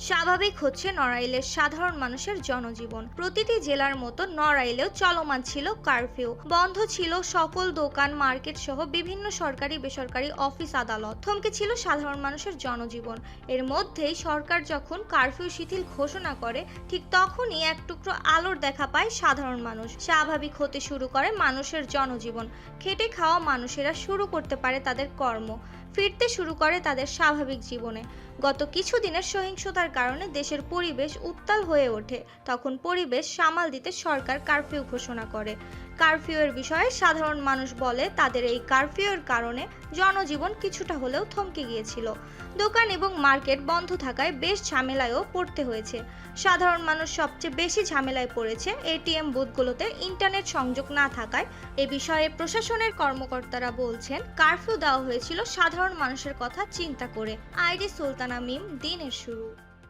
স্বাভাবিক হচ্ছে নড়াইলের সাধারণ মানুষের জনজীবন। প্রতিটি জেলার মতো নড়াইলেও চলমান ছিল কারফিউ। বন্ধ ছিল সকল দোকান, মার্কেট সহ বিভিন্ন সরকারি, বেসরকারি অফিস আদালত। থমকে ছিল সাধারণ মানুষের জনজীবন। এর মধ্যেই সরকার যখন কারফিউ শিথিল ঘোষণা করে, ঠিক তখনই এক টুকরো আলোর দেখা পায় সাধারণ মানুষ। স্বাভাবিক হতে শুরু করে মানুষের জনজীবন। খেটে খাওয়া মানুষেরা শুরু করতে পারে তাদের কর্ম। ফিরতে শুরু করে তাদের স্বাভাবিক জীবনে। গত কিছুদিনের সহিংসতার কারণে দেশের পরিবেশ উত্তাল হয়ে ওঠে। তখন পরিবেশ সামাল দিতে সরকার কারফিউ ঘোষণা করে। কারফিউয়ের বিষয়ে সাধারণ মানুষ বলে তাদের এই কারফিউয়ের কারণে জনজীবন কিছুটা হলেও থমকে গিয়েছিল। দোকান এবং মার্কেট বন্ধ থাকায় বেশ ঝামেলায়ও পড়তে হয়েছে। সাধারণ মানুষ সবচেয়ে বেশি ঝামেলায় পড়েছে এটিএম বুথগুলোতে ইন্টারনেট সংযোগ না থাকায়। এ বিষয়ে প্রশাসনের কর্মকর্তারা বলছেন, কারফিউ দেওয়া হয়েছিল সাধারণ মানুষের কথা চিন্তা করে। আইডি সুলতানা মিম দিনের শুরু।